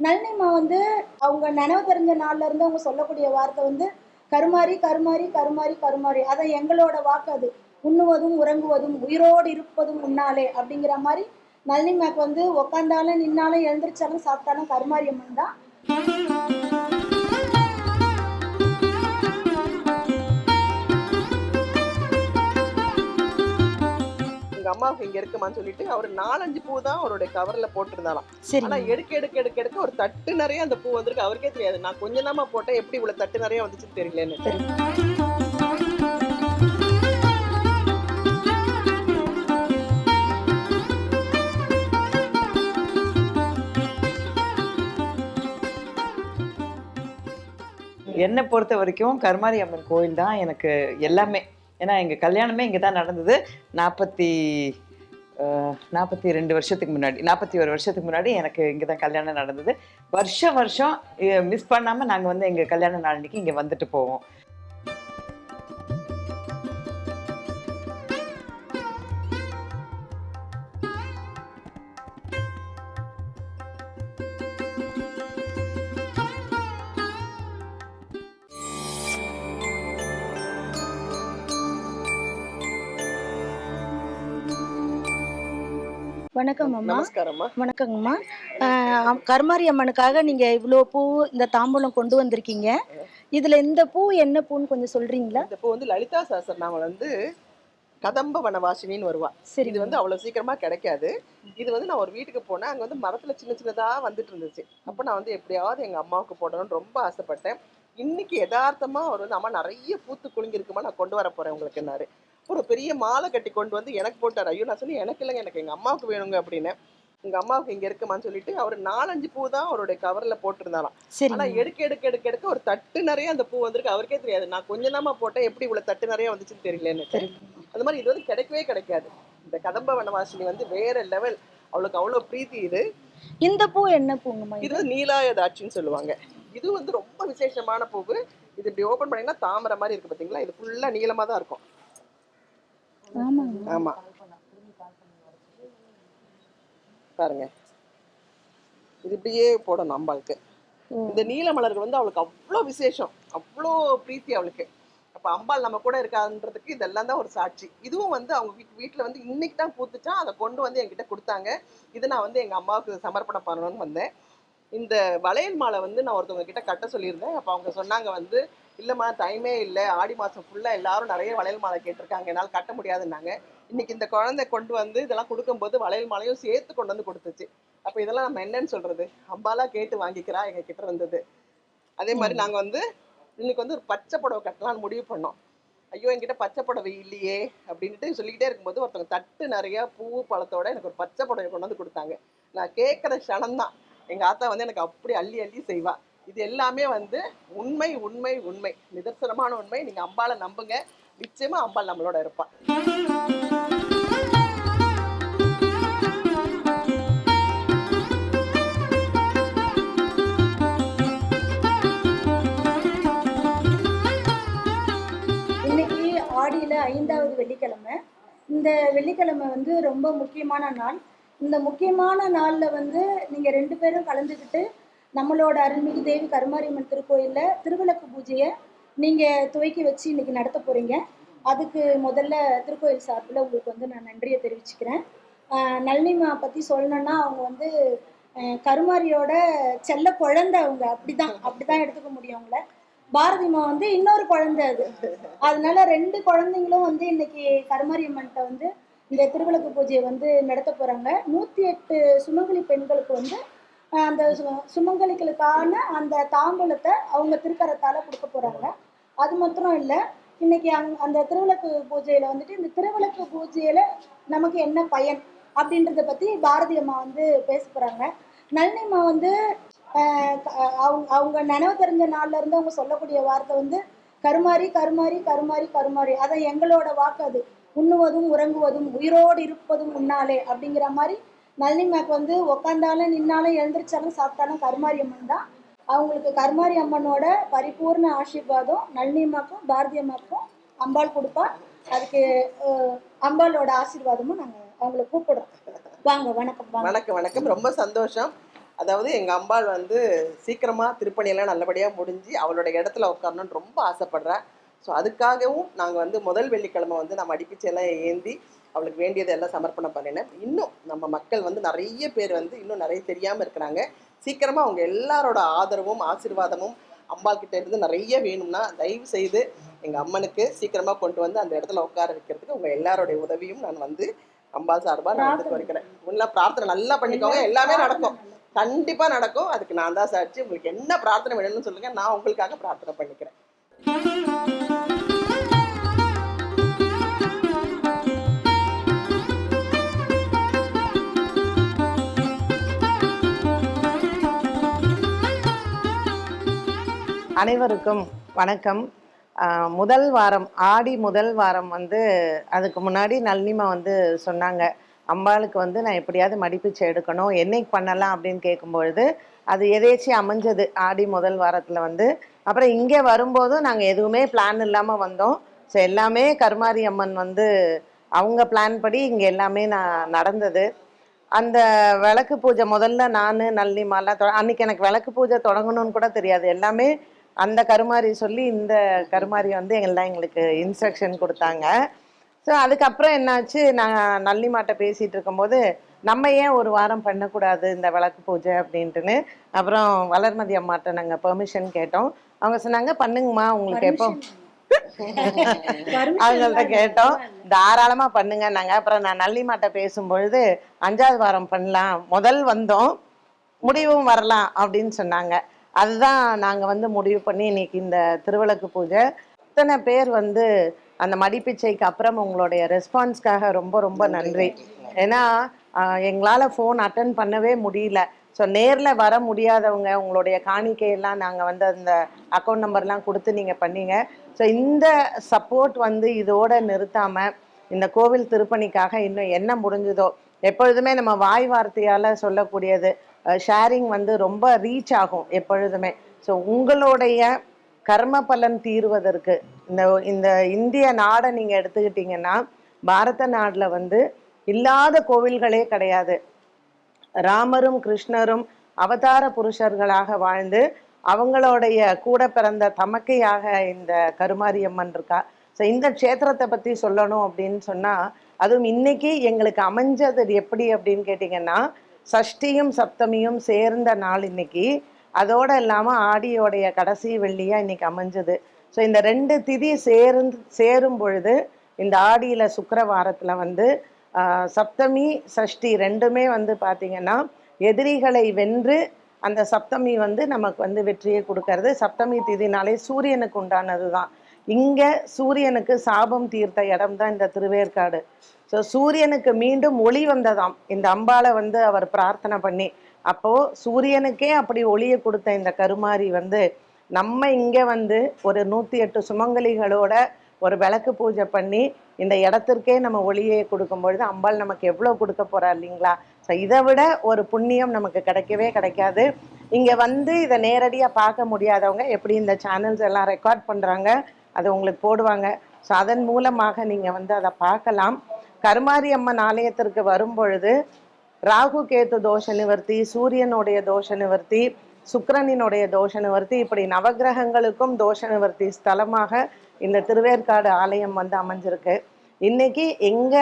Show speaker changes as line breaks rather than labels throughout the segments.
நளினிமா வந்து அவங்க நினைவு தெரிஞ்ச நாள்ல இருந்து அவங்க சொல்லக்கூடிய வார்த்தை வந்து கருமாரி கருமாரி கருமாரி கருமாரி அதை எங்களோட வாக்கு அது. உண்ணுவதும் உறங்குவதும் உயிரோடு இருப்பதும் உன்னாலே அப்படிங்கிற மாதிரி நளினிமாக்கு வந்து உக்காந்தாலும் நின்னாலும் எழுந்திரிச்சாலும் சாப்பிட்டாலும் கருமாரியம்மன் தான்.
எங்க அம்மாவுக்கு இங்க இருக்குமான்னு சொல்லிட்டு அவர் நாலஞ்சு பூ தான் அவருடைய கவர்ல போட்டிருந்தாலாம்
சரி
ஆனா எடுக்க எடுக்க எடுக்க எடுக்க ஒரு தட்டு நிறைய அந்த பூ வந்திருக்கு. அவருக்கே தெரியாது. நான் கொஞ்சம் தாமா போட்டேன் எப்படி இவ்வளவு தட்டு நிறைய வந்துச்சுன்னு தெரியலன்னு.
என்னை பொறுத்த வரைக்கும் கருமாரி அம்மன் கோயில் தான் எனக்கு எல்லாமே. ஏன்னா எங்கள் கல்யாணமே இங்கே தான் நடந்தது. நாற்பத்தி நாற்பத்தி ரெண்டு வருஷத்துக்கு முன்னாடி நாற்பத்தி ஒரு வருஷத்துக்கு முன்னாடி எனக்கு இங்கே தான் கல்யாணம் நடந்தது. வருஷம் வருஷம் மிஸ் பண்ணாமல் நாங்கள் வந்து எங்கள் கல்யாண நாளன்னைக்கு இங்கே வந்துட்டு போவோம்.
வணக்கம் அம்மா. வணக்கங்கம்மா. கருமாரி அம்மனுக்காக நீங்க இவ்வளோ பூ இந்த தாம்பூலம் கொண்டு வந்திருக்கீங்க. இதுல இந்த பூ என்ன பூன்னு கொஞ்சம் சொல்றீங்களா?
இந்த பூ வந்து லலிதா சாஸ்திரநாமம் வந்து கதம்ப வனவாசினின்னு வருவா.
சரி.
இது வந்து அவ்வளவு சீக்கிரமா கிடைக்காது. இது வந்து நான் ஒரு வீட்டுக்கு போனேன். அங்க வந்து மரத்துல சின்ன சின்னதா வந்துட்டு இருந்துச்சு. அப்ப நான் வந்து எப்படியாவது எங்க அம்மாவுக்கு போடணும்னு ரொம்ப ஆசைப்பட்டேன். இன்னைக்கு யதார்த்தமா அவர் வந்து அம்மா நிறைய பூத்து குலுங்கி இருக்குமா நான் கொண்டு வர போறேன் உங்களுக்குன்னாரு ஒரு பெரிய மாலை கட்டி கொண்டு வந்து எனக்கு போட்டார். ஐயோ நான் சொன்னேன் எனக்கு இல்லைங்க எனக்கு எங்க அம்மாவுக்கு வேணுங்க அப்படின்னு. எங்க அம்மாவுக்கு இங்க இருக்குமான்னு சொல்லிட்டு அவர் நாலஞ்சு பூ தான் அவருடைய கவர்ல போட்டிருந்தாலாம்
சரி
ஆனா எடுக்க எடுக்க எடுக்க எடுக்க ஒரு தட்டு நிறைய அந்த பூ வந்திருக்கு. அவருக்கே தெரியாது. நான் கொஞ்சம் தாமா போட்டேன் எப்படி இவ்வளவு தட்டு நிறைய வந்துச்சுன்னு தெரியலன்னு. அந்த மாதிரி இது வந்து கிடைக்கவே கிடைக்காது. இந்த கதம்ப வனவாசினி வந்து வேற லெவல் அவளுக்கு அவ்வளவு பிரீத்தி இது.
இந்த பூ என்ன பூங்கம்மா
இது? நீலாயதாட்சின்னு சொல்லுவாங்க. இது வந்து ரொம்ப விசேஷமான பூவு. இது இப்படி ஓபன் பண்ணீங்கன்னா தாமரை மாதிரி இருக்கு பாத்தீங்களா? இது ஃபுல்லா நீளமா தான் இருக்கும். ஆமா. பாருங்க. இது இப்படியே போடணும் அம்பாளுக்கு. இந்த நீல மலர்கள் வந்து அவளுக்கு அவ்வளோ விசேஷம். அவ்வளோ பிரீத்தி அவளுக்கு. அப்ப அம்பாள் நம்ம கூட இருக்கான்றதுக்கு இதெல்லாம் தான் ஒரு சாட்சி. இதுவும் வந்து அவங்க வீட் வீட்டுல வந்து இன்னைக்கு தான் பூத்துச்சா அதை கொண்டு வந்து என்கிட்ட கொடுத்தாங்க. இது நான் வந்து எங்க அம்மாவுக்கு சமர்ப்பணம் பண்ணணும்னு வந்தேன். இந்த வளையல் மாலை வந்து நான் ஒருத்தவங்க கிட்ட கட்ட சொல்லியிருந்தேன். அப்ப அவங்க சொன்னாங்க வந்து இல்லம்மா டைமே இல்லை. ஆடி மாசம் ஃபுல்லா எல்லாரும் நிறைய வளையல் மாலை கேட்டிருக்காங்க. என்னால் கட்ட முடியாதுன்னாங்க. இன்னைக்கு இந்த குழந்தை கொண்டு வந்து இதெல்லாம் கொடுக்கும்போது வளையல் மாலையும் சேர்த்து கொண்டு வந்து கொடுத்துச்சு. அப்ப இதெல்லாம் நம்ம என்னன்னு சொல்றது? அம்பாலா கேட்டு வாங்கிக்கிறா எங்க கிட்ட இருந்தது அதே மாதிரி நாங்க வந்து இன்னைக்கு வந்து ஒரு பச்சை புடவை கட்டலாம்னு முடிவு பண்ணோம். ஐயோ என்கிட்ட பச்சை புடவை இல்லையே அப்படின்ட்டு சொல்லிக்கிட்டே இருக்கும்போது ஒருத்தவங்க தட்டு நிறைய பூ பழத்தோட எனக்கு ஒரு பச்சை புடவை கொண்டு வந்து கொடுத்தாங்க. நான் கேட்குற க்ஷணம் தான் எங்க ஆத்தா வந்து எனக்கு அப்படி அள்ளி அள்ளி செய்வா. இது எல்லாமே வந்து உண்மை உண்மை உண்மை. நிதர்சனமான உண்மை. நீங்க அம்பாளை நம்புங்க. நிச்சயமா அம்பாள் நம்மளோட இருப்பான்
இன்னைக்கு ஆடியில் ஐந்தாவது வெள்ளிக்கிழமை. இந்த வெள்ளிக்கிழமை வந்து ரொம்ப முக்கியமான நாள். இந்த முக்கியமான நாளில் வந்து நீங்கள் ரெண்டு பேரும் கலந்துக்கிட்டு நம்மளோட அருள்மிகு தேவி கருமாரியம்மன் திருக்கோயிலில் திருவிளக்கு பூஜையை நீங்கள் துவக்கி வச்சு இன்னைக்கு நடத்த போகிறீங்க அதுக்கு முதல்ல திருக்கோயில் சார்பில் உங்களுக்கு வந்து நான் நன்றியை தெரிவிச்சுக்கிறேன். நளினிமா பற்றி சொல்லணும்னா அவங்க வந்து கருமாரியோட செல்ல குழந்தை அவங்க. அப்படிதான் அப்படிதான் எடுத்துக்க முடியும் அவங்கள. பாரதிமா வந்து இன்னொரு குழந்தை அது. அதனால ரெண்டு குழந்தைங்களும் வந்து இன்னைக்கு கருமாரியம்மன்ட்ட வந்து இந்த திருவிளக்கு பூஜையை வந்து நடத்த போறாங்க. நூத்தி எட்டு சுமங்கலி பெண்களுக்கு வந்து அந்த சு- சுமங்கலிகளுக்கான அந்த தாம்பூலத்தை அவங்க திருக்கரத்தால் கொடுக்க போகிறாங்க அது மாத்திரம் இல்லை இன்னைக்கு அங் அந்த திருவிளக்கு பூஜையில் வந்துட்டு இந்த திருவிளக்கு பூஜையில் நமக்கு என்ன பயன் அப்படின்றத பற்றி பாரதி அம்மா வந்து பேச போகிறாங்க நளினி அம்மா வந்து அவங்க அவங்க நினைவு தெரிஞ்ச நாள்ல இருந்து அவங்க சொல்லக்கூடிய வார்த்தை வந்து கருமாரி கருமாரி கருமாரி கருமாறி. அதை எங்களோட வாக்கு அது. உண்ணுவதும் உறங்குவதும் உயிரோடு இருப்பதும் உன்னாலே அப்படிங்கிற மாதிரி நளினிமாக்கு வந்து உக்காந்தாலும் நின்னாலும் எழுந்திரிச்சாலும் சாப்பிட்டாலும் கருமாரி அம்மன் தான். அவங்களுக்கு கருமாரி அம்மனோட பரிபூர்ண ஆசீர்வாதம் நளினிமாக்கும் பாரதி அம்மாக்கும் அம்பாள் கொடுப்பா. அதுக்கு அம்பாளோட ஆசீர்வாதமும் நாங்கள் அவங்கள கூப்பிடுறோம். வாங்க வணக்கம்
வணக்கம் வணக்கம். ரொம்ப சந்தோஷம். அதாவது எங்க அம்பாள் வந்து சீக்கிரமா திருப்பணியெல்லாம் நல்லபடியா முடிஞ்சு அவளோட இடத்துல உட்காரணும்னு ரொம்ப ஆசைப்படுறேன் ஸோ அதுக்காகவும் நாங்கள் வந்து முதல் வெள்ளிக்கிழமை வந்து நம்ம அடிப்பிச்செல்லாம் ஏந்தி அவளுக்கு வேண்டியதை எல்லாம் சமர்ப்பணம் பண்ணினேன். இன்னும் நம்ம மக்கள் வந்து நிறைய பேர் வந்து இன்னும் நிறைய தெரியாமல் இருக்கிறாங்க. சீக்கிரமாக அவங்க எல்லாரோட ஆதரவும் ஆசீர்வாதமும் அம்பாள் கிட்ட இருந்து நிறைய வேணும்னா தயவு செய்து எங்கள் அம்மனுக்கு சீக்கிரமாக கொண்டு வந்து அந்த இடத்துல உட்கார வைக்கிறதுக்கு உங்கள் எல்லாரோடைய உதவியும் நான் வந்து அம்பாள் சார்பாக நான் வந்து குறைக்கிறேன் உள்ள பிரார்த்தனை நல்லா பண்ணிக்கோங்க. எல்லாமே நடக்கும். கண்டிப்பாக நடக்கும். அதுக்கு நான் தான் சாட்சி. உங்களுக்கு என்ன பிரார்த்தனை வேணும்னு சொல்லுங்கள் நான் உங்களுக்காக பிரார்த்தனை பண்ணிக்கிறேன்.
அனைவருக்கும் வணக்கம். முதல் வாரம் ஆடி முதல் வாரம் வந்து அதுக்கு முன்னாடி நளினிமா வந்து சொன்னாங்க அம்பாளுக்கு வந்து நான் எப்படியாவது மடிப்பிச்சை எடுக்கணும் என்னைக்கு பண்ணலாம்? அப்படின்னு கேட்கும்பொழுது அது எதேச்சி அமைஞ்சது ஆடி முதல் வாரத்தில் வந்து. அப்புறம் இங்கே வரும்போதும் நாங்கள் எதுவுமே பிளான் இல்லாமல் வந்தோம். ஸோ எல்லாமே கருமாரி அம்மன் வந்து அவங்க பிளான் படி இங்கே எல்லாமே நான் நடந்தது. அந்த விளக்கு பூஜை முதல்ல நான் நல்லிமாலாம் அன்னைக்கு எனக்கு விளக்கு பூஜை தொடங்கணும்னு கூட தெரியாது. எல்லாமே அந்த கருமாரி சொல்லி இந்த கருமாரி வந்து எல்லாம் எங்களுக்கு இன்ஸ்ட்ரக்ஷன் கொடுத்தாங்க. ஸோ அதுக்கப்புறம் என்னாச்சு? நான் நல்லிமாட்ட பேசிகிட்டு இருக்கும்போது நம்ம ஏன் ஒரு வாரம் பண்ணக்கூடாது இந்த விளக்கு பூஜை அப்படின்ட்டுன்னு அப்புறம் வளர்மதி அம்மாட்ட நாங்கள் பெர்மிஷன் கேட்டோம். அவங்க சொன்னாங்க பண்ணுங்கம்மா உங்களுக்கு எப்போ அவங்கள்ட்ட கேட்டோம். தாராளமா பண்ணுங்க நாங்க அப்புறம் நான் நல்லிமாட்ட பேசும்பொழுது அஞ்சாவது வாரம் பண்ணலாம். முதல் வந்தோம். முடிவும் வரலாம் அப்படின்னு சொன்னாங்க. அதுதான் நாங்க வந்து முடிவு பண்ணி இன்னைக்கு இந்த திருவிளக்கு பூஜை. இத்தனை பேர் வந்து அந்த மடிப்பிச்சைக்கு அப்புறம் உங்களுடைய ரெஸ்பான்ஸ்க்காக ரொம்ப ரொம்ப நன்றி ஏன்னா எங்களால ஃபோன் அட்டன் பண்ணவே முடியல. ஸோ நேரில் வர முடியாதவங்க உங்களுடைய காணிக்கையெல்லாம் நாங்கள் வந்து அந்த அக்கௌண்ட் நம்பர்லாம் கொடுத்து நீங்கள் பண்ணீங்க. ஸோ இந்த சப்போர்ட் வந்து இதோட நிறுத்தாமல் இந்த கோவில் திருப்பணிக்காக இன்னும் என்ன முடிஞ்சதோ எப்பொழுதுமே நம்ம வாய் வார்த்தையால் சொல்லக்கூடியது ஷேரிங் வந்து ரொம்ப ரீச் ஆகும் எப்பொழுதுமே. ஸோ உங்களுடைய கர்ம பலன் தீர்வதற்கு இந்த இந்த இந்திய நாடை நீங்கள் எடுத்துக்கிட்டிங்கன்னா பாரத நாட்டில் வந்து இல்லாத கோவில்களே கிடையாது. ராமரும் கிருஷ்ணரும் அவதார புருஷர்களாக வாழ்ந்து அவங்களுடைய கூட பிறந்த தமக்கையாக இந்த கருமாரியம்மன் இருக்கா. ஸோ இந்த க்ஷேத்திரத்தை பற்றி சொல்லணும் அப்படின்னு சொன்னால் அதுவும் இன்னைக்கு எங்களுக்கு அமைஞ்சது எப்படி அப்படின்னு கேட்டிங்கன்னா சஷ்டியும் சப்தமியும் சேர்ந்த நாள் இன்னைக்கு. அதோடு இல்லாமல் ஆடியோடைய கடைசி வெள்ளியாக இன்னைக்கு அமைஞ்சது. ஸோ இந்த ரெண்டு திதி சேர்ந்து சேரும் பொழுது இந்த ஆடியில் சுக்கரவாரத்தில் வந்து சப்தமி சஷ்டி ரெண்டுமே வந்து பார்த்திங்கன்னா எதிரிகளை வென்று அந்த சப்தமி வந்து நமக்கு வந்து வெற்றியை கொடுக்கறது. சப்தமி திதினாலே சூரியனுக்கு உண்டானது தான் இங்கே சூரியனுக்கு சாபம் தீர்த்த இடம் தான் இந்த திருவேற்காடு. ஸோ சூரியனுக்கு மீண்டும் ஒளி வந்ததாம். இந்த அம்பாளை வந்து அவர் பிரார்த்தனை பண்ணி அப்போ சூரியனுக்கே அப்படி ஒளியை கொடுத்த இந்த கருமாரி வந்து நம்ம இங்கே வந்து ஒரு நூற்றி எட்டு சுமங்கலிகளோட ஒரு விளக்கு பூஜை பண்ணி இந்த இடத்திற்கே நம்ம ஒளியை கொடுக்கும் பொழுது அம்பாள் நமக்கு எவ்வளோ கொடுக்க போறா இல்லைங்களா? ஸோ இதை விட ஒரு புண்ணியம் நமக்கு கிடைக்கவே கிடைக்காது. இங்கே வந்து இதை நேரடியாக பார்க்க முடியாதவங்க எப்படி இந்த சேனல்ஸ் எல்லாம் ரெக்கார்ட் பண்ணுறாங்க அதை உங்களுக்கு போடுவாங்க. ஸோ அதன் மூலமாக நீங்கள் வந்து அதை பார்க்கலாம். கருமாரி அம்மன் ஆலயத்திற்கு வரும் பொழுது ராகு கேத்து தோஷ நிவர்த்தி சூரியனுடைய தோஷ நிவர்த்தி சுக்கரனினுடைய தோஷ நிவர்த்தி இப்படி நவக்கிரகங்களுக்கும் தோஷ நிவர்த்தி ஸ்தலமாக இந்த திருவேற்காடு ஆலயம் வந்து அமைஞ்சிருக்கு. இன்னைக்கு எங்க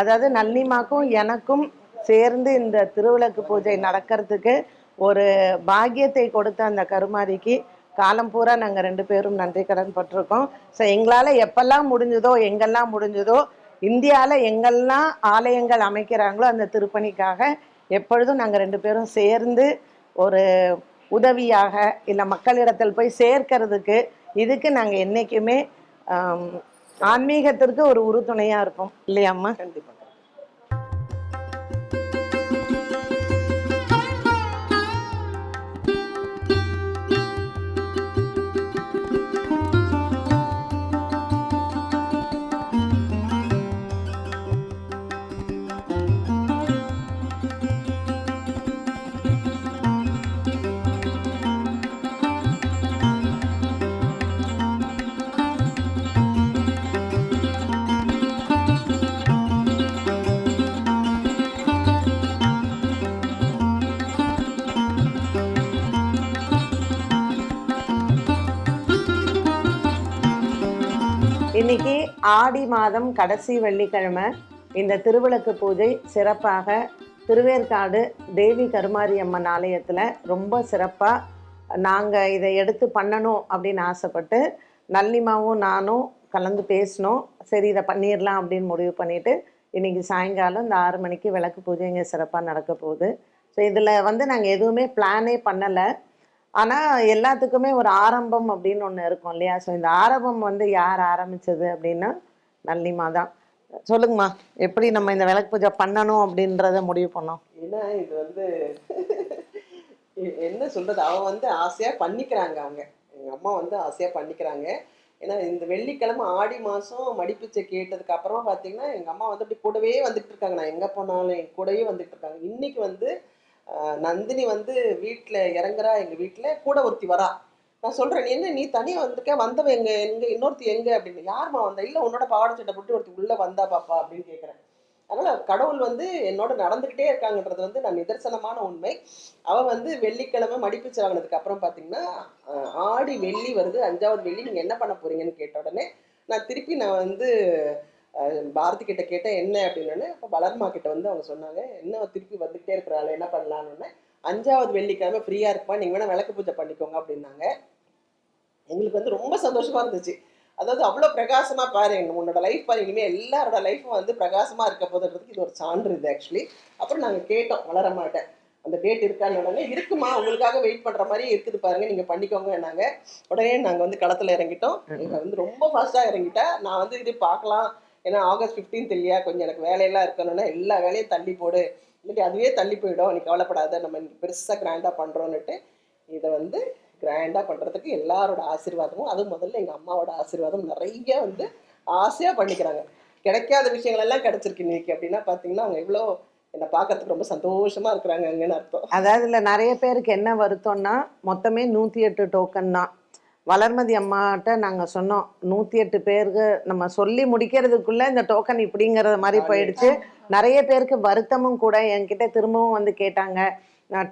அதாவது நல்லிமாக்கும் எனக்கும் சேர்ந்து இந்த திருவிளக்கு பூஜை நடக்கிறதுக்கு ஒரு பாக்கியத்தை கொடுத்த அந்த கருமாரிக்கு காலம் பூரா நாங்கள் ரெண்டு பேரும் நன்றி கடன் பட்டிருக்கோம். ஸோ எங்களால் எப்பெல்லாம் முடிஞ்சதோ எங்கெல்லாம் முடிஞ்சதோ இந்தியாவில் எங்கெல்லாம் ஆலயங்கள் அமைக்கிறாங்களோ அந்த திருப்பணிக்காக எப்பொழுதும் நாங்கள் ரெண்டு பேரும் சேர்ந்து ஒரு உதவியாக இல்லை மக்களிடத்தில் போய் சேர்க்கறதுக்கு இதுக்கு நாங்கள் என்றைக்குமே ஆன்மீகத்திற்கு ஒரு உறுதுணையாக இருப்போம் இல்லையாம்மா
கண்டிப்பாக
இன்னைக்கு ஆடி மாதம் கடைசி வெள்ளிக்கிழமை இந்த திருவிளக்கு பூஜை சிறப்பாக திருவேற்காடு தேவி கருமாரி அம்மன் ஆலயத்தில் ரொம்ப சிறப்பாக நாங்கள் இதை எடுத்து பண்ணணும் அப்படின்னு ஆசைப்பட்டு நல்லிமாவும் நானும் கலந்து பேசினோம். சரி இதை பண்ணிடலாம் அப்படின்னு முடிவு பண்ணிவிட்டு இன்றைக்கி சாயங்காலம் இந்த ஆறு மணிக்கு விளக்கு பூஜை இங்கே சிறப்பாக நடக்க போகுது. ஸோ இதில் வந்து நாங்கள் எதுவுமே பிளானே பண்ணலை. ஆனால் எல்லாத்துக்குமே ஒரு ஆரம்பம் அப்படின்னு ஒன்று இருக்கும் இல்லையா? ஸோ இந்த ஆரம்பம் வந்து யார் ஆரம்பித்தது அப்படின்னா நல்லிமா தான். சொல்லுங்கம்மா எப்படி நம்ம இந்த விளக்கு பூஜை பண்ணணும் அப்படின்றத முடிவு பண்ணோம்.
ஏன்னா இது வந்து என்ன சொல்றது? அவ வந்து ஆசையா பண்ணிக்கிறாங்க அவங்க. எங்க அம்மா வந்து ஆசையா பண்ணிக்கிறாங்க. ஏன்னா இந்த வெள்ளிக்கிழமை ஆடி மாசம் மடிப்பிச்சை கேட்டதுக்கு அப்புறமா பாத்தீங்கன்னா எங்க அம்மா வந்து அப்படி கூடவே வந்துட்டு இருக்காங்க. நான் எங்க போனாலும் என் கூடவே வந்துட்டு இருக்காங்க. இன்னைக்கு வந்து நந்தினி வந்து வீட்டில் இறங்குறா எங்கள் வீட்டில் கூட ஒருத்தி வரா. நான் சொல்கிறேன் என்ன நீ தனியாக வந்திருக்க? வந்தவன் எங்கே எங்கே இன்னொருத்தி எங்கே? அப்படின்னு. யாரும்மா வந்தா? இல்லை உன்னோட பாவாடை சட்டை போட்டு ஒருத்தி உள்ளே வந்தா பாப்பா அப்படின்னு கேட்குறேன் அதனால் கடவுள் வந்து என்னோட நடந்துக்கிட்டே இருக்காங்கன்றது வந்து நான் நிதர்சனமான உண்மை. அவன் வந்து வெள்ளிக்கிழமை மடிப்பிச்சு வாங்கினதுக்கு அப்புறம் பார்த்தீங்கன்னா ஆடி வெள்ளி வருது. அஞ்சாவது வெள்ளி நீங்கள் என்ன பண்ண போறீங்கன்னு கேட்ட உடனே நான் திருப்பி நான் வந்து பாரதி கிட்ட கேட்டேன் என்ன அப்படின்னு அப்போ வளர்மா கிட்ட வந்து அவங்க சொன்னாங்க என்ன திருப்பி வந்துகிட்டே இருக்கிறாள் என்ன பண்ணலான்னு அஞ்சாவது வெள்ளிக்கிழமை ஃப்ரீயாக இருப்பா நீங்கள் வேணால் விளக்கு பூஜை பண்ணிக்கோங்க அப்படின்னாங்க. எங்களுக்கு வந்து ரொம்ப சந்தோஷமாக இருந்துச்சு. அதாவது அவ்வளோ பிரகாசமாக பாரு உன்னோட லைஃப் பாரு இனிமே எல்லாரோட லைஃப்பும் வந்து பிரகாசமாக இருக்க போதுன்றதுக்கு இது ஒரு சான்று இது ஆக்சுவலி அப்புறம் நாங்கள் கேட்டோம் வளர மாட்டேன். அந்த டேட் இருக்கான்னு உடனே இருக்குமா உங்களுக்காக வெயிட் பண்ணுற மாதிரி இருக்குது பாருங்க நீங்கள் பண்ணிக்கோங்க நாங்க உடனே நாங்கள் வந்து களத்தில் இறங்கிட்டோம். நீங்கள் வந்து ரொம்ப ஃபாஸ்ட்டாக இறங்கிட்டா நான் வந்து இது பார்க்கலாம் ஏன்னா ஆகஸ்ட் 15th இல்லையா? கொஞ்சம் எனக்கு வேலையெல்லாம் இருக்கணும்னா எல்லா வேலையும் தள்ளி போடு. இல்லாட்டி அதுவே தள்ளி போயிடும். நீ கவலைப்படாத நம்ம இன்னைக்கு கிராண்டாக பண்ணுறோன்னுட்டு இதை வந்து கிராண்டாக பண்ணுறதுக்கு எல்லாரோட ஆசீர்வாதமும் அதுவும் முதல்ல எங்கள் அம்மாவோட ஆசீர்வாதம் நிறைய வந்து ஆசையாக பண்ணிக்கிறாங்க. கிடைக்காத விஷயங்கள் எல்லாம் கிடைச்சிருக்கு இன்னைக்கு. அப்படின்னா பார்த்தீங்கன்னா அவங்க எவ்வளோ என்னை பார்க்கறதுக்கு ரொம்ப சந்தோஷமா இருக்கிறாங்கன்னு அர்த்தம்.
அதாவது இதில் நிறைய பேருக்கு என்ன வருத்தம்னா மொத்தமே நூற்றி எட்டு டோக்கன் தான். வளர்மதி அம்மாட்ட நாங்கள் சொன்னோம். நூற்றி எட்டு பேருக்கு நம்ம சொல்லி முடிக்கிறதுக்குள்ள இந்த டோக்கன் இப்படிங்கிறது மாதிரி போயிடுச்சு. நிறைய பேருக்கு வருத்தமும் கூட என்கிட்ட திரும்பவும் வந்து கேட்டாங்க.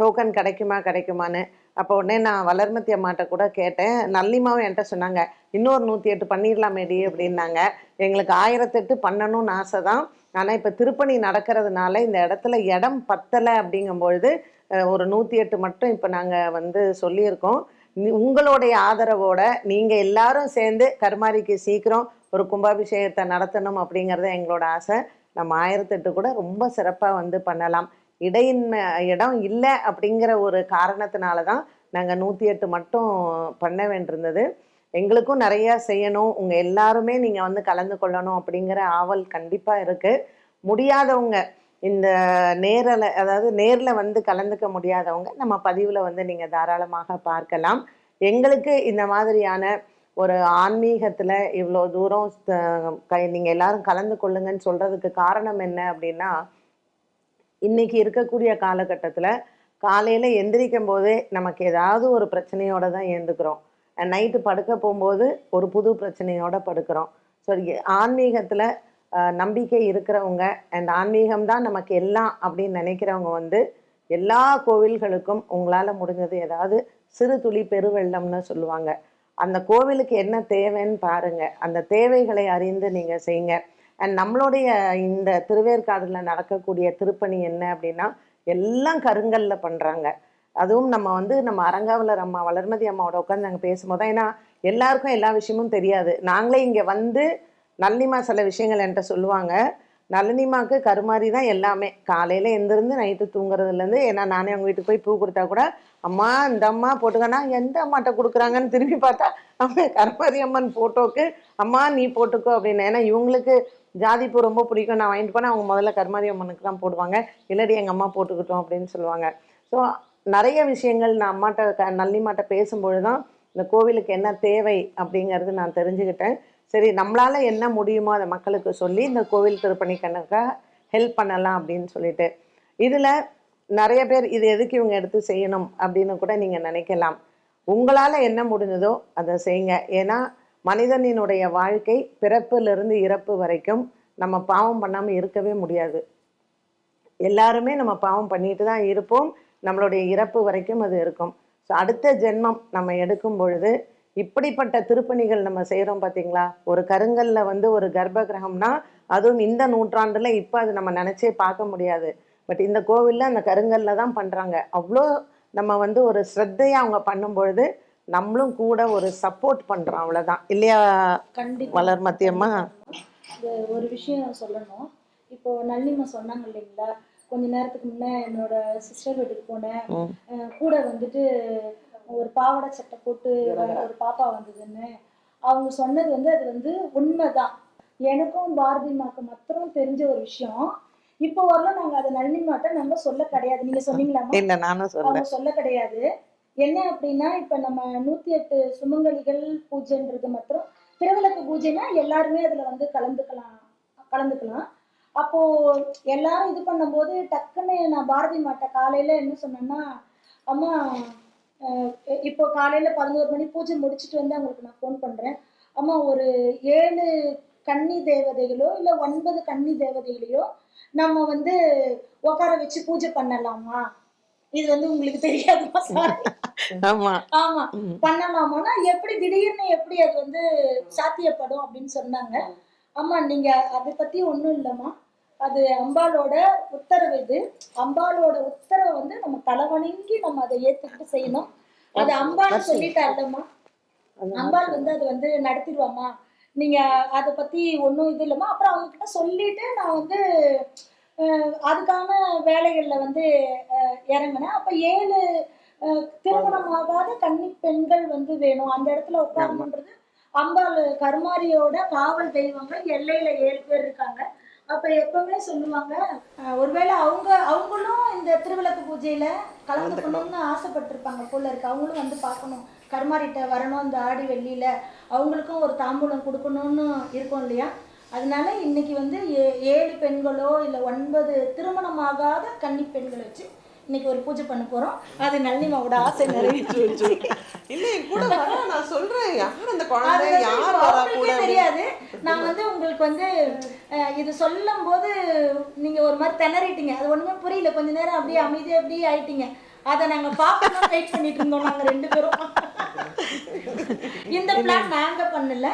டோக்கன் கிடைக்குமா கிடைக்குமான்னு? அப்போ உடனே நான் வளர்மதி அம்மாட்ட கூட கேட்டேன். நல்லிமாவும் என்கிட்ட சொன்னாங்க. இன்னொரு நூற்றி எட்டு பண்ணிடலாமேடி அப்படின்னாங்க. எங்களுக்கு ஆயிரத்தெட்டு பண்ணணும்னு ஆசை தான் ஆனால் இப்போ திருப்பணி நடக்கிறதுனால இந்த இடத்துல இடம் பத்தலை அப்படிங்கும்பொழுது ஒரு நூற்றி எட்டு மட்டும் இப்போ நாங்கள் வந்து சொல்லியிருக்கோம். உங்களுடைய ஆதரவோட நீங்கள் எல்லாரும் சேர்ந்து கருமாரிக்கு சீக்கிரம் ஒரு கும்பாபிஷேகத்தை நடத்தணும் அப்படிங்கிறது எங்களோட ஆசை. நம்ம ஆயிரத்தெட்டு கூட ரொம்ப சிறப்பாக வந்து பண்ணலாம். இடையின்மை இடம் இல்லை அப்படிங்கிற ஒரு காரணத்தினால தான் நாங்கள் நூற்றி எட்டு மட்டும் பண்ண வேண்டியிருந்தது. எங்களுக்கும் நிறையா செய்யணும். உங்கள் எல்லாருமே நீங்கள் வந்து கலந்து கொள்ளணும் அப்படிங்கிற ஆவல் கண்டிப்பாக இருக்குது முடியாதவங்க இந்த நேரில் அதாவது நேரில் வந்து கலந்துக்க முடியாதவங்க நம்ம பதிவில் வந்து நீங்கள் தாராளமாக பார்க்கலாம். எங்களுக்கு இந்த மாதிரியான ஒரு ஆன்மீகத்தில் இவ்வளோ தூரம் கை நீங்கள் எல்லாரும் கலந்து கொள்ளுங்கன்னு சொல்கிறதுக்கு காரணம் என்ன அப்படின்னா இன்றைக்கி இருக்கக்கூடிய காலகட்டத்தில் காலையில் எந்திரிக்கும் போதே நமக்கு ஏதாவது ஒரு பிரச்சனையோடு தான் ஏந்துக்கிறோம். நைட்டு படுக்க போகும்போது ஒரு புது பிரச்சனையோடு படுக்கிறோம். ஸோ ஆன்மீகத்தில் நம்பிக்கை இருக்கிறவங்க அண்ட் ஆன்மீகம் தான் நமக்கு எல்லாம் அப்படின்னு நினைக்கிறவங்க வந்து எல்லா கோவில்களுக்கும் உங்களால் முடிஞ்சது ஏதாவது சிறு துளி பெருவெள்ளம்னு சொல்லுவாங்க. அந்த கோவிலுக்கு என்ன தேவைன்னு பாருங்க. அந்த தேவைகளை அறிந்து நீங்கள் செய்யுங்க. அண்ட் நம்மளுடைய இந்த திருவேற்காடுல நடக்கக்கூடிய திருப்பணி என்ன அப்படின்னா எல்லாம் கருங்கல்ல பண்ணுறாங்க அதுவும் நம்ம வந்து நம்ம அரங்காவலர் அம்மா வளர்மதி அம்மாவோட உட்காந்து நாங்கள் பேசும்போது தான் ஏன்னா எல்லாருக்கும் எல்லா விஷயமும் தெரியாது. நாங்களே இங்கே வந்து நளினிமா சில விஷயங்கள் என்கிட்ட சொல்லுவாங்க. நளினிமாவுக்கு கருமாரி தான் எல்லாமே. காலையில் எந்திருந்து நைட்டு தூங்குறதுலேருந்து ஏன்னா நானே அவங்க வீட்டுக்கு போய் பூ கொடுத்தா கூட அம்மா இந்த அம்மா போட்டுக்கன்னா எந்த அம்மாட்ட கொடுக்குறாங்கன்னு திரும்பி பார்த்தா அம்மா கருமாரி அம்மன் ஃபோட்டோவுக்கு அம்மா நீ போட்டுக்கோ அப்படின்னு. ஏன்னா இவங்களுக்கு ஜாதி பூ ரொம்ப பிடிக்கும். நான் வாங்கிட்டு போனால் அவங்க முதல்ல கருமாரி அம்மனுக்கு தான் போடுவாங்க. இல்லடி எங்கள் அம்மா போட்டுக்கிட்டோம் அப்படின்னு சொல்லுவாங்க. ஸோ நிறைய விஷயங்கள் நான் அம்மாட்ட க நல்லிமாட்ட பேசும்பொழுது தான் இந்த கோவிலுக்கு என்ன தேவை அப்படிங்கிறது நான் தெரிஞ்சுக்கிட்டேன். சரி நம்மளால் என்ன முடியுமோ அதை மக்களுக்கு சொல்லி இந்த கோவில் திருப்பணி கணக்காக ஹெல்ப் பண்ணலாம் அப்படின்னு சொல்லிட்டு. இதில் நிறைய பேர் இது எதுக்கு இவங்க எடுத்து செய்யணும் அப்படின்னு கூட நீங்கள் நினைக்கலாம். உங்களால் என்ன முடிஞ்சதோ அதை செய்யுங்க. ஏன்னா மனிதனினுடைய வாழ்க்கை பிறப்பிலிருந்து இறப்பு வரைக்கும் நம்ம பாவம் பண்ணாமல் இருக்கவே முடியாது. எல்லாருமே நம்ம பாவம் பண்ணிட்டு தான் இருப்போம். நம்மளுடைய இறப்பு வரைக்கும் அது இருக்கும். ஸோ அடுத்த ஜென்மம் நம்ம எடுக்கும் பொழுது இப்படிப்பட்ட திருப்பணிகள் நம்ம செய்கிறோம் பார்த்தீங்களா ஒரு கருங்கல்ல வந்து ஒரு கர்ப்ப கிரகம்னா அதுவும் இந்த நூற்றாண்டுல இப்போ அது நம்ம நினச்சே பார்க்க முடியாது. பட் இந்த கோவில்ல அந்த கருங்கல்ல தான் பண்ணுறாங்க அவ்வளோ நம்ம வந்து ஒரு ஸ்ரத்தையாக அவங்க பண்ணும்பொழுது நம்மளும் கூட ஒரு சப்போர்ட் பண்ணுறோம் அவ்வளோதான் இல்லையா
கண்டிப்பா.
வளர் மத்தியம்மா?
ஒரு விஷயம் சொல்லணும். இப்போ நல்லிமா சொன்னாங்க இல்லைங்களா? கொஞ்ச நேரத்துக்கு முன்னே என்னோட சிஸ்டர் வீட்டுக்கு போனேன். கூட வந்துட்டு ஒரு பாவாடை சட்டை போட்டு ஒரு பாப்பா வந்ததுன்னு அவங்க சொன்னது வந்து அது வந்து உண்மைதான். எனக்கும் பாரதி மாக்கு மாத்திரம் தெரிஞ்ச ஒரு விஷயம். இப்போ வரலாம் நாங்க அதை நளினிமாட்ட நம்ம சொல்ல கிடையாது. நீங்க சொன்னீங்களாமா
இல்லை நானும் சொல்ல.
அவங்க சொல்ல கிடையாது. என்ன அப்படின்னா இப்ப நம்ம நூத்தி எட்டு சுமங்கலிகள் பூஜைன்றது மாத்திரம் திருவிளக்கு பூஜைனா எல்லாருமே அதுல வந்து கலந்துக்கலாம் கலந்துக்கலாம். அப்போ எல்லாரும் இது பண்ணும்போது டக்குன்னு நான் பாரதி மாட்ட காலையில என்ன சொன்னேன்னா அம்மா இப்போ காலையில பதினோரு மணி பூஜை முடிச்சுட்டு வந்து அவங்களுக்கு நான் ஃபோன் பண்றேன். அம்மா ஒரு ஏழு கன்னி தேவதைகளோ இல்ல ஒன்பது கன்னி தேவதைகளையோ நம்ம வந்து உட்கார வச்சு பூஜை பண்ணலாமா? இது வந்து உங்களுக்கு தெரியாதுமா? சார்
ஆமா.
ஆமா. பண்ணலாமான்னா எப்படி திடீர்னு எப்படி அது வந்து சாத்தியப்படும் அப்படின்னு சொன்னாங்க. அம்மா நீங்க அதை பத்தி ஒண்ணும் இல்லம்மா. அது அம்பாளோட உத்தரவு இது. அம்பாளோட உத்தரவை வந்து நம்ம தலைவணங்கி நம்ம அதை ஏத்துக்கிட்டு செய்யணும். அது அம்பாள் சொல்லிட்டா இல்லம்மா அம்பாள் வந்து அது வந்து நடத்திடுவாமா நீங்க அதை பத்தி ஒன்றும் இது இல்லைம்மா. அப்புறம் அவங்க கிட்ட சொல்லிட்டு நான் வந்து அதுக்கான வேலைகள்ல வந்து இறங்கினேன். அப்ப ஏழு அஹ், திருமணமாகாத கன்னி பெண்கள் வந்து வேணும். அந்த இடத்துல உட்காரணுன்றது அம்பாள் கருமாரியோட காவல் தெய்வங்கள் எல்லையில ஏழு பேர் இருக்காங்க. அப்ப எப்பவுமே சொல்லுவாங்க ஒருவேளை அவங்க அவங்களும் இந்த திருவிளக்கு பூஜையில கலந்துக்கணும்னு ஆசைப்பட்டிருப்பாங்க போல இருக்கு. அவங்களும் வந்து பார்க்கணும். கருமாரிட்ட வரணும் இந்த ஆடி வெள்ளியில. அவங்களுக்கும் ஒரு தாம்பூலம் கொடுக்கணும்னு இருக்கும் இல்லையா? அதனால இன்னைக்கு வந்து ஏ- ஏழு பெண்களோ இல்லை ஒன்பது திருமணமாகாத கன்னி பெண்களை வச்சு இன்னைக்கு ஒரு பூஜை பண்ண போறோம். அது நல்லிமாவோட ஆசை நிறைவேற்றி
இல்ல கூட நான் சொல்றேன். யார் அந்த குழந்தை? யார்
தெரியாது. நான் வந்து உங்களுக்கு வந்து இது சொல்லும் போது நீங்க ஒரு மாதிரி திணறிட்டீங்க. அது ஒண்ணுமே புரியல. கொஞ்ச நேரம் அப்படியே அமைதியா அப்படியே ஆயிட்டீங்க. அதை நாங்க பார்க்கணும் வெயிட் பண்ணிட்டு இருந்தோம் நாங்க ரெண்டு பேரும். இந்த பிளான் நாங்க பண்ணல.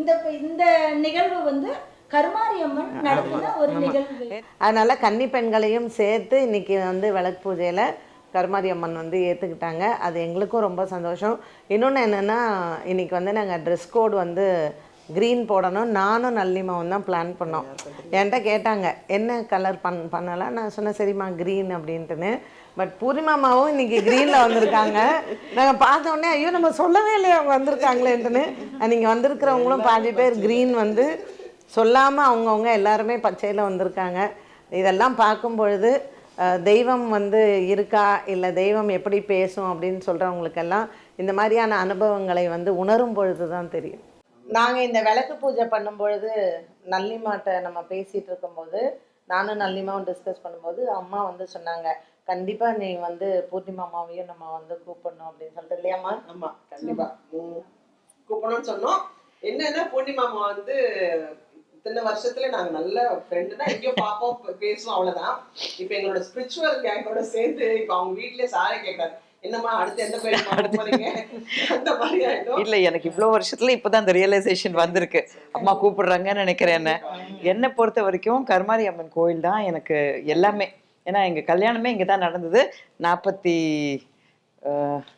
இந்த இந்த நிகழ்வு வந்து கருமாரியம்மன் நடத்தின ஒரு நிகழ்வு.
அதனால கன்னி பெண்களையும் சேர்த்து இன்னைக்கு வந்து விளக்கு பூஜையில் கருமாரி அம்மன் வந்து ஏற்றுக்கிட்டாங்க அது எங்களுக்கும் ரொம்ப சந்தோஷம். இன்னொன்று என்னென்னா இன்னைக்கு வந்து நாங்கள் ட்ரெஸ் கோட் வந்து க்ரீன் போடணும். நானும் நல்லிமாவும் தான் பிளான் பண்ணோம். என்கிட்ட கேட்டாங்க என்ன கலர் பண் பண்ணலாம்? நான் சொன்னேன் சரிம்மா க்ரீன் அப்படின்ட்டுன்னு. பட் பூர்ணிமாமாவும் இன்னைக்கு க்ரீனில் வந்திருக்காங்க. நாங்கள் பார்த்த உடனே ஐயோ நம்ம சொல்லவே இல்லையா அவங்க வந்திருக்காங்களேன்ட்டுன்னு. நீங்கள் வந்திருக்கிறவங்களும் பாதி பேர் க்ரீன் வந்து சொல்லாமல் அவங்கவுங்க எல்லாருமே பச்சையில் வந்திருக்காங்க. இதெல்லாம் பார்க்கும் பொழுது தெய்வம் வந்து இருக்கா? இல்லை தெய்வம் எப்படி பேசும்? அப்படின்னு சொல்கிறவங்களுக்கெல்லாம் இந்த மாதிரியான அனுபவங்களை வந்து உணரும் பொழுது தான் தெரியும். நாங்கள் இந்த விளக்கு பூஜை பண்ணும் பொழுது நல்லிமாட்ட நம்ம பேசிகிட்டு இருக்கும்போது நானும் நல்லிமாவும் டிஸ்கஸ் பண்ணும்போது அம்மா வந்து சொன்னாங்க கண்டிப்பாக நீ வந்து பூர்ணிமா அம்மாவையும் நம்ம வந்து கூப்பிடணும் அப்படின்னு சொல்லிட்டு. இல்லையாம்மா?
ஆமா கண்டிப்பா. ம். கூப்பிடணும்னு சொன்னோம். என்னன்னா பூர்ணிமாமா வந்து இத்தனை வருஷத்துல நாங்க நல்ல ஃப்ரெண்டுனா எங்கேயோ பார்ப்போம் பேசுவோம் அவ்வளவுதான். இப்ப எங்களோட ஸ்பிரிச்சுவல் கேங்கோட சேர்ந்து இப்ப அவங்க வீட்லயே சாரே கேட்காரு என்னம்மா அடுத்து எந்த கோயில் போறீங்க? அந்த மாதிரி ஆயிடும்.
இல்ல எனக்கு இவ்வளோ வருஷத்துல இப்பதான் அந்த ரியலைசேஷன் வந்திருக்கு. அம்மா கூப்பிடுறாங்கன்னு நினைக்கிறேன் என்ன. என்னை பொறுத்த வரைக்கும் கருமாரி அம்மன் கோயில் தான் எனக்கு எல்லாமே. ஏன்னா எங்க கல்யாணமே இங்க தான் நடந்தது. நாற்பத்தி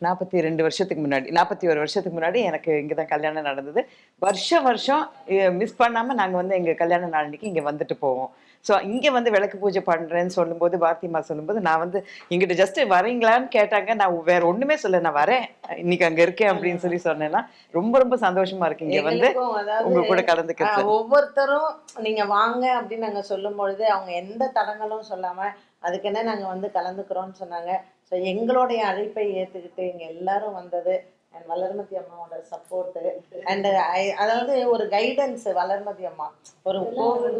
நாற்பத்தி ரெண்டு வருஷத்துக்கு முன்னாடி நாற்பத்தி ஒரு வருஷத்துக்கு முன்னாடி எனக்கு இங்கே தான் கல்யாணம் நடந்தது. வருஷம் வருஷம் மிஸ் பண்ணாமல் நாங்கள் வந்து எங்கள் கல்யாண நாளைக்கு இங்கே வந்துட்டு போவோம். ஸோ இங்கே வந்து விளக்கு பூஜை பண்ணுறேன்னு சொல்லும்போது பாரதிமா சொல்லும்போது நான் வந்து இங்கிட்ட ஜஸ்ட் வரீங்களான்னு கேட்டாங்க. நான் வேற ஒன்றுமே சொல்ல நான் வரேன். இன்னைக்கு அங்கே இருக்கேன் அப்படின்னு சொல்லி சொன்னேன்னா ரொம்ப ரொம்ப சந்தோஷமா இருக்கு இங்கே வந்து உங்க கூட கலந்துக்கிறது
ஒவ்வொருத்தரும் நீங்க வாங்க அப்படின்னு நாங்க சொல்லும் பொழுது அவங்க எந்த தடங்களும் சொல்லாம அதுக்கு என்ன நாங்க வந்து கலந்துக்கிறோம்னு சொன்னாங்க. ஸோ எங்களுடைய அழைப்பை ஏத்துக்கிட்டு இங்க எல்லாரும் வந்தது அண்ட் வளர்மதி அம்மாவோட சப்போர்ட்டு அண்ட் அதாவது ஒரு கைடன்ஸ் வளர்மதி அம்மா. ஒரு கோவில்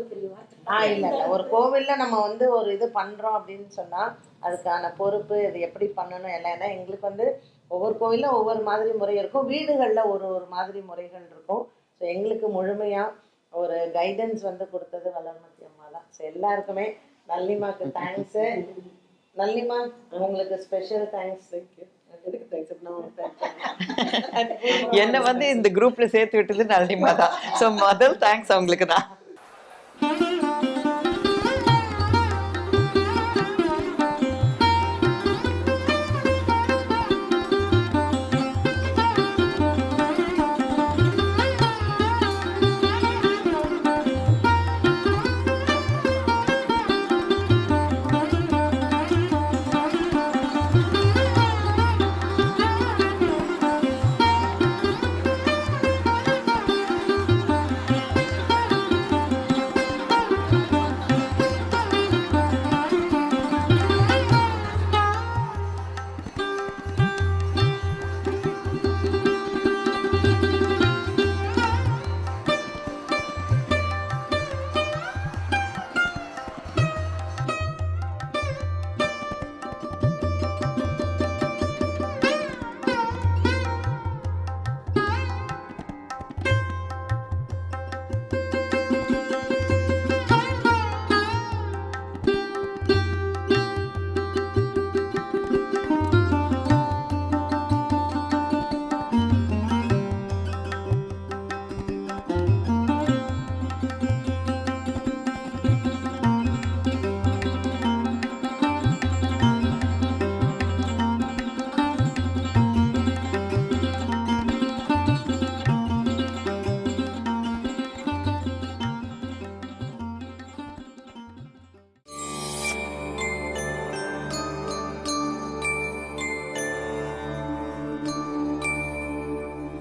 ஆ இல்ல இல்ல. ஒரு கோவில்ல நம்ம வந்து ஒரு இது பண்றோம் அப்படின்னு சொன்னா அதுக்கான பொறுப்பு இது எப்படி பண்ணணும் எல்லாம் ஏன்னா எங்களுக்கு வந்து ஒவ்வொரு கோவில்ல ஒவ்வொரு மாதிரி முறை இருக்கும். வீடுகள்ல ஒரு ஒரு மாதிரி முறைகள் இருக்கும். ஸோ எங்களுக்கு முழுமையா ஒரு கைடன்ஸ் வந்து கொடுத்தது வளர்மதி அம்மா தான். ஸோ எல்லாருக்குமே நல்லிமாக்கு தேங்க்ஸ் நல்லிமா உங்களுக்கு ஸ்பெஷல் தேங்க்ஸ்
எதுக்கு தேங்க்ஸ்
என்னை வந்து இந்த குரூப்ல சேர்த்து விட்டது நல்லிமா தான் ஸோ முதல் தேங்க்ஸ் அவங்களுக்கு தான்